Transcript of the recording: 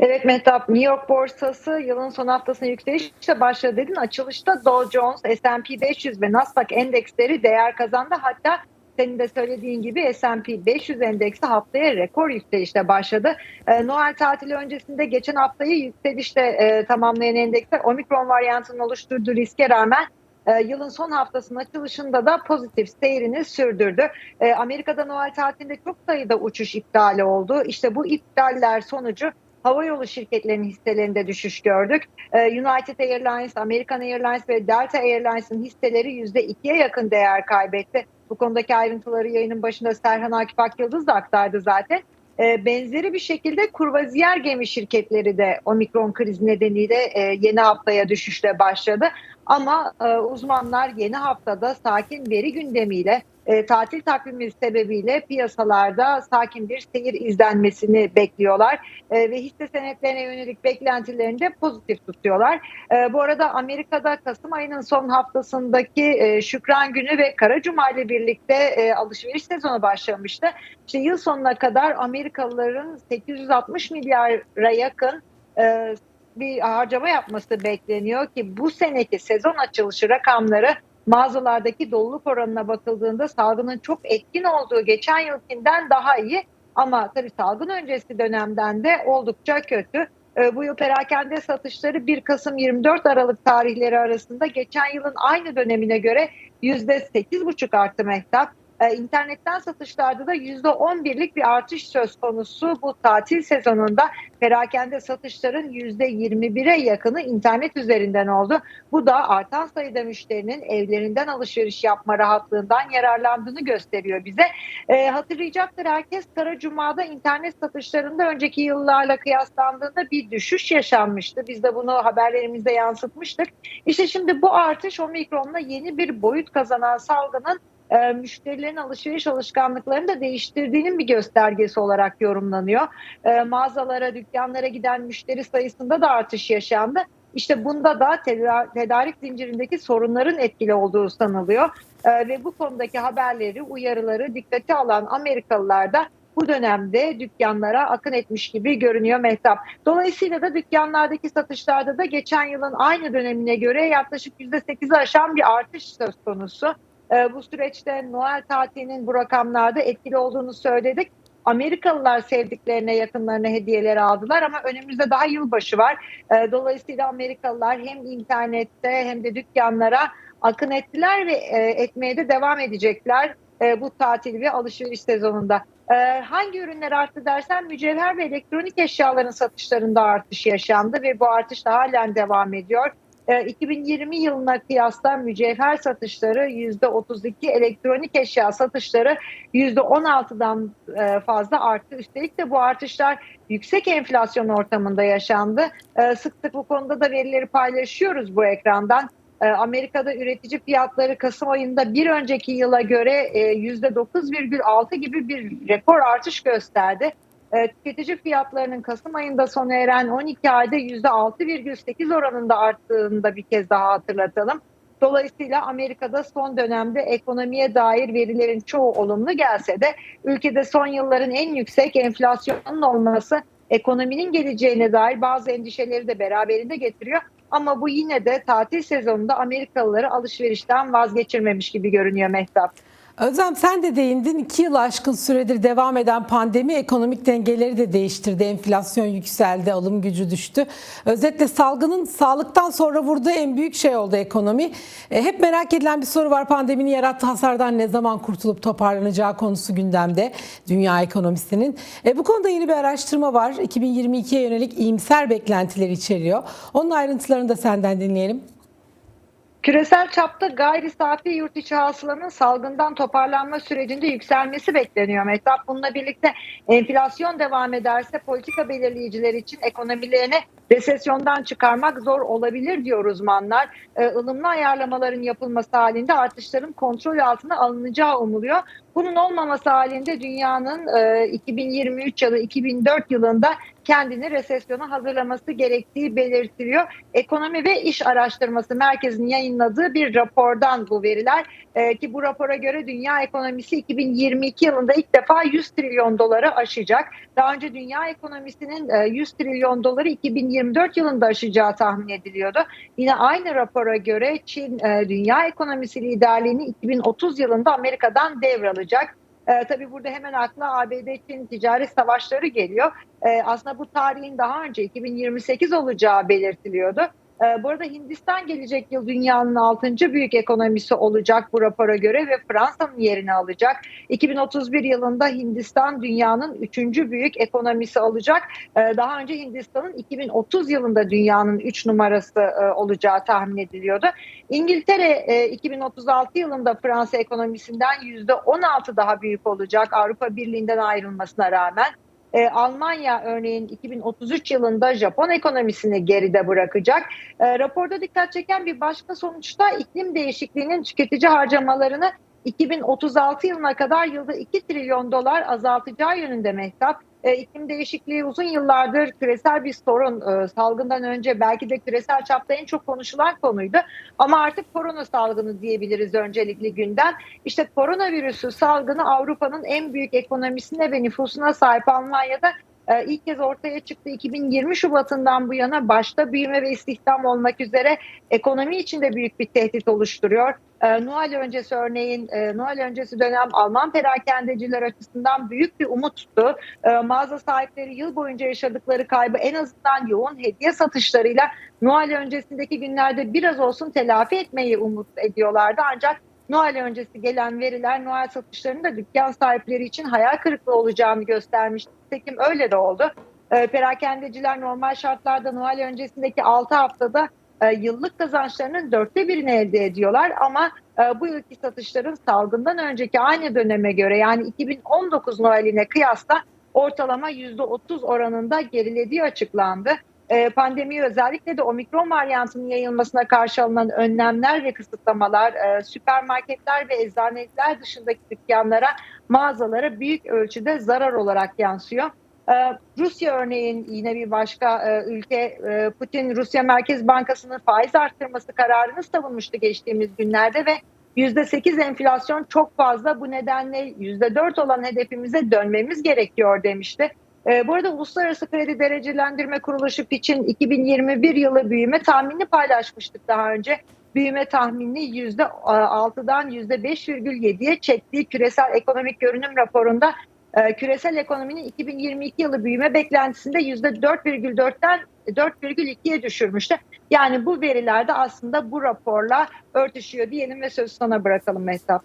Evet Mehtap, New York borsası yılın son haftasına yükselişle başladı dedin. Açılışta Dow Jones, S&P 500 ve Nasdaq endeksleri değer kazandı. Hatta senin de söylediğin gibi S&P 500 endeksi haftaya rekor yükselişle başladı. Ee, Noel tatili öncesinde geçen haftayı yükselişle e, tamamlayan endeksler omikron varyantının oluşturduğu riske rağmen e, yılın son haftasının açılışında da pozitif seyrini sürdürdü. E, Amerika'da Noel tatilinde çok sayıda uçuş iptali oldu. İşte bu iptaller sonucu havayolu şirketlerinin hisselerinde düşüş gördük. Ee, United Airlines, American Airlines ve Delta Airlines'ın hisseleri %2'ye yakın değer kaybetti. Bu konudaki ayrıntıları yayının başında Serhan Akif Akyıldız da aktardı zaten. Ee, benzeri bir şekilde kurvaziyer gemi şirketleri de omikron krizi nedeniyle e, yeni haftaya düşüşle başladı. Ama e, uzmanlar yeni haftada sakin veri gündemiyle e, tatil takvimi sebebiyle piyasalarda sakin bir seyir izlenmesini bekliyorlar e, ve hisse senetlerine yönelik beklentilerini de pozitif tutuyorlar. E, bu arada Amerika'da Kasım ayının son haftasındaki e, Şükran Günü ve Kara Cuma ile birlikte e, alışveriş sezonu başlamıştı. İşte yıl sonuna kadar Amerikalıların 860 milyara yakın e, bir harcama yapması bekleniyor ki bu seneki sezon açılışı rakamları mağazalardaki doluluk oranına bakıldığında salgının çok etkin olduğu geçen yılkinden daha iyi. Ama tabii salgın öncesi dönemden de oldukça kötü. Ee, bu yıl perakende satışları 1 Kasım 24 Aralık tarihleri arasında geçen yılın aynı dönemine göre %8,5 arttı Mehtap. Ee, internetten satışlarda da %11'lik bir artış söz konusu bu tatil sezonunda perakende satışların %21'e yakını internet üzerinden oldu. Bu da artan sayıda müşterinin evlerinden alışveriş yapma rahatlığından yararlandığını gösteriyor bize. E, hatırlayacaktır herkes Kara Cuma'da internet satışlarında önceki yıllarla kıyaslandığında bir düşüş yaşanmıştı. Biz de bunu haberlerimizde yansıtmıştık. İşte şimdi bu artış omikronla yeni bir boyut kazanan salgının e, müşterilerin alışveriş alışkanlıklarını da değiştirdiğinin bir göstergesi olarak yorumlanıyor. E, mağazalara, dükkanlara giden müşteri sayısında da artış yaşandı. İşte bunda da tedarik zincirindeki sorunların etkili olduğu sanılıyor. E, ve bu konudaki haberleri, uyarıları dikkate alan Amerikalılar da bu dönemde dükkanlara akın etmiş gibi görünüyor Mehtap. Dolayısıyla da dükkanlardaki satışlarda da geçen yılın aynı dönemine göre yaklaşık %8'i aşan bir artış söz konusu. E, bu süreçte Noel tatilinin bu rakamlarda etkili olduğunu söyledik. Amerikalılar sevdiklerine yakınlarına hediyeler aldılar ama önümüzde daha yılbaşı var. E, dolayısıyla Amerikalılar hem internette hem de dükkanlara akın ettiler ve e, etmeye de devam edecekler e, bu tatil ve alışveriş sezonunda. E, hangi ürünler arttı dersen mücevher ve elektronik eşyaların satışlarında artış yaşandı ve bu artış da halen devam ediyor. 2020 ee, yılına kıyasla mücevher satışları %32, elektronik eşya satışları %16'dan e, fazla arttı. Üstelik de bu artışlar yüksek enflasyon ortamında yaşandı. Ee, sık sık bu konuda da verileri paylaşıyoruz bu ekrandan. Ee, Amerika'da üretici fiyatları Kasım ayında bir önceki yıla göre %9,6 e, gibi bir rekor artış gösterdi. E, tüketici fiyatlarının Kasım ayında sona eren 12 ayda %6,8 oranında arttığını da bir kez daha hatırlatalım. Dolayısıyla Amerika'da son dönemde ekonomiye dair verilerin çoğu olumlu gelse de ülkede son yılların en yüksek enflasyonun olması ekonominin geleceğine dair bazı endişeleri de beraberinde getiriyor. Ama bu yine de tatil sezonunda Amerikalıları alışverişten vazgeçirmemiş gibi görünüyor Mehtap. Özlem sen de değindin. İki yıl aşkın süredir devam eden pandemi ekonomik dengeleri de değiştirdi. Enflasyon yükseldi, alım gücü düştü. Özetle salgının sağlıktan sonra vurduğu en büyük şey oldu ekonomi. E, hep merak edilen bir soru var. Pandeminin yarattığı hasardan ne zaman kurtulup toparlanacağı konusu gündemde dünya ekonomisinin. E, bu konuda yeni bir araştırma var. 2022'ye yönelik iyimser beklentileri içeriyor. Onun ayrıntılarını da senden dinleyelim. Küresel çapta gayri safi yurt içi hasılanın salgından toparlanma sürecinde yükselmesi bekleniyor Mehtap. Bununla birlikte enflasyon devam ederse politika belirleyiciler için ekonomilerini resesyondan çıkarmak zor olabilir diyor uzmanlar. Ee, ılımlı ayarlamaların yapılması halinde artışların kontrol altına alınacağı umuluyor. Bunun olmaması halinde dünyanın 2023 e, ya da 2004 yılında kendini resesyona hazırlaması gerektiği belirtiliyor. Ekonomi ve İş Araştırması Merkezi'nin yayınladığı bir rapordan bu veriler Ee, ki bu rapora göre dünya ekonomisi 2022 yılında ilk defa 100 trilyon doları aşacak. Daha önce dünya ekonomisinin e, 100 trilyon doları 2024 yılında aşacağı tahmin ediliyordu. Yine aynı rapora göre Çin e, dünya ekonomisi liderliğini 2030 yılında Amerika'dan devralacak. E, tabii burada hemen akla ABD-Çin ticaret savaşları geliyor. E, aslında bu tarihin daha önce 2028 olacağı belirtiliyordu. E, bu arada Hindistan gelecek yıl dünyanın 6. büyük ekonomisi olacak bu rapora göre ve Fransa'nın yerini alacak. 2031 yılında Hindistan dünyanın 3. büyük ekonomisi olacak. E, daha önce Hindistan'ın 2030 yılında dünyanın 3 numarası e, olacağı tahmin ediliyordu. İngiltere e, 2036 yılında Fransa ekonomisinden %16 daha büyük olacak Avrupa Birliği'nden ayrılmasına rağmen. E, Almanya örneğin 2033 yılında Japon ekonomisini geride bırakacak. E, raporda dikkat çeken bir başka sonuçta iklim değişikliğinin tüketici harcamalarını 2036 yılına kadar yılda 2 trilyon dolar azaltacağı yönünde mehtap. E, iklim değişikliği uzun yıllardır küresel bir sorun. E, salgından önce belki de küresel çapta en çok konuşulan konuydu. Ama artık korona salgını diyebiliriz öncelikli günden. İşte koronavirüsü salgını Avrupa'nın en büyük ekonomisine ve nüfusuna sahip Almanya'da e, ilk kez ortaya çıktı. 2020 Şubat'ından bu yana başta büyüme ve istihdam olmak üzere ekonomi içinde büyük bir tehdit oluşturuyor. E, Noel öncesi örneğin e, Noel öncesi dönem Alman perakendeciler açısından büyük bir umuttu. E, mağaza sahipleri yıl boyunca yaşadıkları kaybı en azından yoğun hediye satışlarıyla Noel öncesindeki günlerde biraz olsun telafi etmeyi umut ediyorlardı. Ancak Noel öncesi gelen veriler Noel satışlarının da dükkan sahipleri için hayal kırıklığı olacağını göstermişti. Tekim öyle de oldu. E, perakendeciler normal şartlarda Noel öncesindeki 6 haftada e, yıllık kazançlarının dörtte birini elde ediyorlar ama e, bu yılki satışların salgından önceki aynı döneme göre yani 2019 Noel'ine kıyasla ortalama %30 oranında gerilediği açıklandı. E, pandemi özellikle de omikron varyantının yayılmasına karşı alınan önlemler ve kısıtlamalar süpermarketler ve eczaneciler dışındaki dükkanlara, mağazalara büyük ölçüde zarar olarak yansıyor. Ee, Rusya örneğin yine bir başka e, ülke e, Putin Rusya Merkez Bankası'nın faiz arttırması kararını savunmuştu geçtiğimiz günlerde ve %8 enflasyon çok fazla bu nedenle %4 olan hedefimize dönmemiz gerekiyor demişti. E, bu arada Uluslararası Kredi Derecelendirme Kuruluşu Fitch'in 2021 yılı büyüme tahminini paylaşmıştık daha önce. Büyüme tahminini %6'dan %5,7'ye çektiği küresel ekonomik görünüm raporunda e, küresel ekonominin 2022 yılı büyüme beklentisinde %4,4'ten 4,2'ye düşürmüştü. Yani bu verilerde aslında bu raporla örtüşüyor diyelim ve sözü sana bırakalım Mehtap.